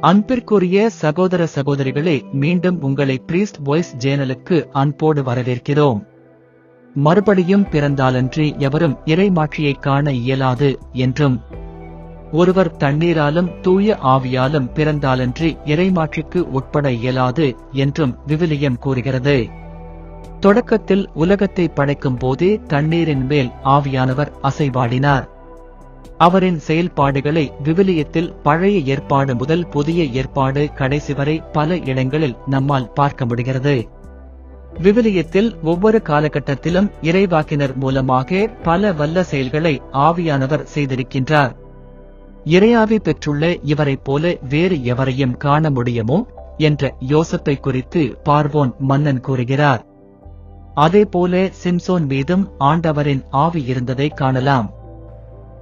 அன்பிற்குரிய சகோதர சகோதரிகளே மீண்டும் உங்களை பிரீஸ்ட் வாய்ஸ் சேனலுக்கு அன்போடு வரவேற்கிறோம். மறுபடியும் பிறந்தாலன்றி எவரும் இறைமாட்சியைக் காண இயலாது என்றும் ஒருவர் தண்ணீராலும் தூய ஆவியாலும் பிறந்தாலன்றி இறைமாட்சிக்கு உட்பட இயலாது என்றும் விவிலியம் கூறுகிறது. தொடக்கத்தில் உலகத்தை படைக்கும் போதே தண்ணீரின் மேல் ஆவியானவர் அசைவாடினார். அவரின் செயல்பாடுகளை விவிலியத்தில் பழைய ஏற்பாடு முதல் புதிய ஏற்பாடு கடைசி வரை பல இடங்களில் நம்மால் பார்க்க முடிகிறது. விவிலியத்தில் ஒவ்வொரு காலகட்டத்திலும் இறைவாக்கினர் மூலமாக பல வல்ல செயல்களை ஆவியானவர் செய்திருக்கின்றார். இறையாவி பெற்றுள்ள இவரைப் போல வேறு எவரையும் காண முடியுமோ என்ற யோசத்தை குறித்து பார்வோன் மன்னன் கூறுகிறார். அதேபோல சிம்சோன் மீதும் ஆண்டவரின் ஆவி இருந்ததை காணலாம்.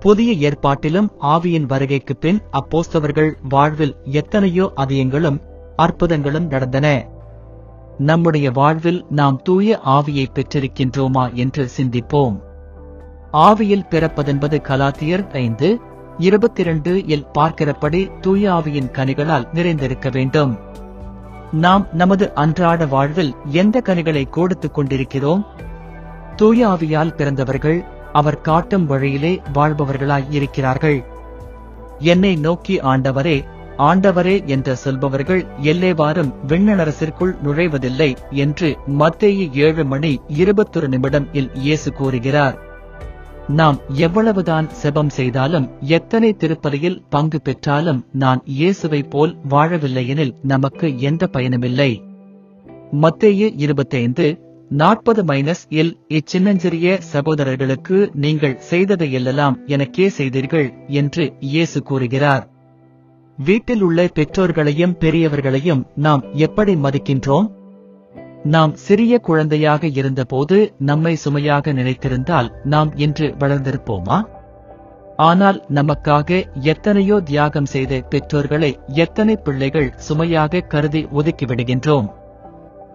புதிய ஏற்பாட்டிலும் ஆவியின் வருகைக்கு பின் அப்போஸ்தவர்கள் வாழ்வில் எத்தனையோ அதியங்களும் அற்புதங்களும் நடந்தன. நம்முடைய வாழ்வில் நாம் தூய ஆவியை பெற்றிருக்கின்றோமா என்று சிந்திப்போம். ஆவியில் பிறப்பதென்பது கலாத்தியர் ஐந்து இருபத்தி இரண்டு இல் பார்க்கிறபடி தூய ஆவியின் கனிகளால் நிறைந்திருக்க வேண்டும். நாம் நமது அன்றாட வாழ்வில் எந்த கனிகளை கொடுத்துக் கொண்டிருக்கிறோம்? தூய ஆவியால் பிறந்தவர்கள் அவர் காட்டும் வழியிலே வாழ்பவர்களாய் இருக்கிறார்கள். என்னை நோக்கி ஆண்டவரே ஆண்டவரே என்று சொல்பவர்கள் எல்லேவாரும் விண்ணரசிற்குள் நுழைவதில்லை என்று மத்திய ஏழு மணி இருபத்தொரு நிமிடம் இல் இயேசு கூறுகிறார். நாம் எவ்வளவுதான் செபம் செய்தாலும் எத்தனை திருப்பலியில் பங்கு பெற்றாலும் நான் இயேசுவைப் போல் வாழவில்லையெனில் நமக்கு எந்த பயனுமில்லை. மத்தேயு இருபத்தைந்து நாற்பது மைனஸ் இல் இச்சின்னஞ்சிறிய சகோதரர்களுக்கு நீங்கள் செய்ததையெல்லாம் எனக்கே செய்தீர்கள் என்று இயேசு கூறுகிறார். வீட்டில் உள்ள பெற்றோர்களையும் பெரியவர்களையும் நாம் எப்படி மதிக்கின்றோம்? நாம் சிறிய குழந்தையாக இருந்தபோது நம்மை சுமையாக நினைத்திருந்தால் நாம் இன்று வளர்ந்திருப்போமா? ஆனால் நமக்காக எத்தனையோ தியாகம் செய்த பெற்றோர்களை எத்தனை பிள்ளைகள் சுமையாக கருதி ஒதுக்கிவிடுகின்றோம்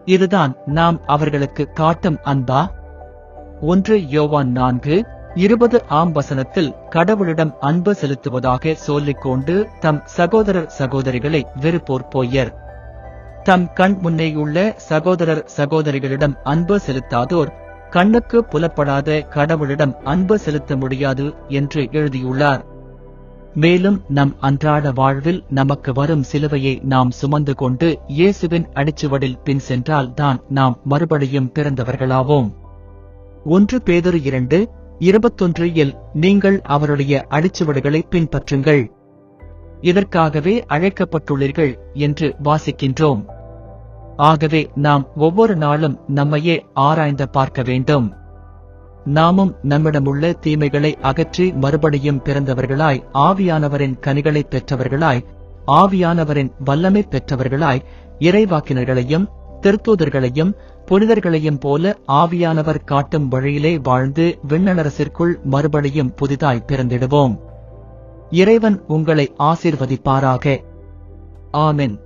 இதுதான் நாம் அவர்களுக்கு காட்டும் அன்பா? ஒன்று யோவான் நான்கு இருபது ஆம் வசனத்தில் கடவுளிடம் அன்பு செலுத்துவதாக சொல்லிக்கொண்டு தம் சகோதரர் சகோதரிகளை வெறுப்போர் போயர். தம் கண் முன்னேயுள்ள சகோதரர் சகோதரிகளிடம் அன்பு செலுத்தாதோர் கண்ணுக்கு புலப்படாத கடவுளிடம் அன்பு செலுத்த முடியாது என்று எழுதியுள்ளார். மேலும் நம் அன்றாட வாழ்வில் நமக்கு வரும் சிலுவையை நாம் சுமந்து கொண்டு இயேசுவின் அடிச்சுவடில் பின் சென்றால் தான் நாம் மறுபடியும் பிறந்தவர்களாவோம். ஒன்று பேதொரு இரண்டு இருபத்தொன்று இல் நீங்கள் அவருடைய அடிச்சுவடுகளை பின்பற்றுங்கள். இதற்காகவே அழைக்கப்பட்டுள்ளீர்கள் என்று வாசிக்கின்றோம். ஆகவே நாம் ஒவ்வொரு நாளும் நம்மையே ஆராய்ந்து பார்க்க வேண்டும். நாமும் நம்மிடமுள்ள தீமைகளை அகற்றி மறுபடியும் பிறந்தவர்களாய் ஆவியானவரின் கனிகளை பெற்றவர்களாய் ஆவியானவரின் வல்லமை பெற்றவர்களாய் இறைவாக்கினர்களையும் திருத்தூதர்களையும் புனிதர்களையும் போல ஆவியானவர் காட்டும் வழியிலே வாழ்ந்து விண்ணரசிற்குள் மறுபடியும் புதிதாய் பிறந்திடுவோம். இறைவன் உங்களை ஆசீர்வதிப்பாராக. ஆமென்.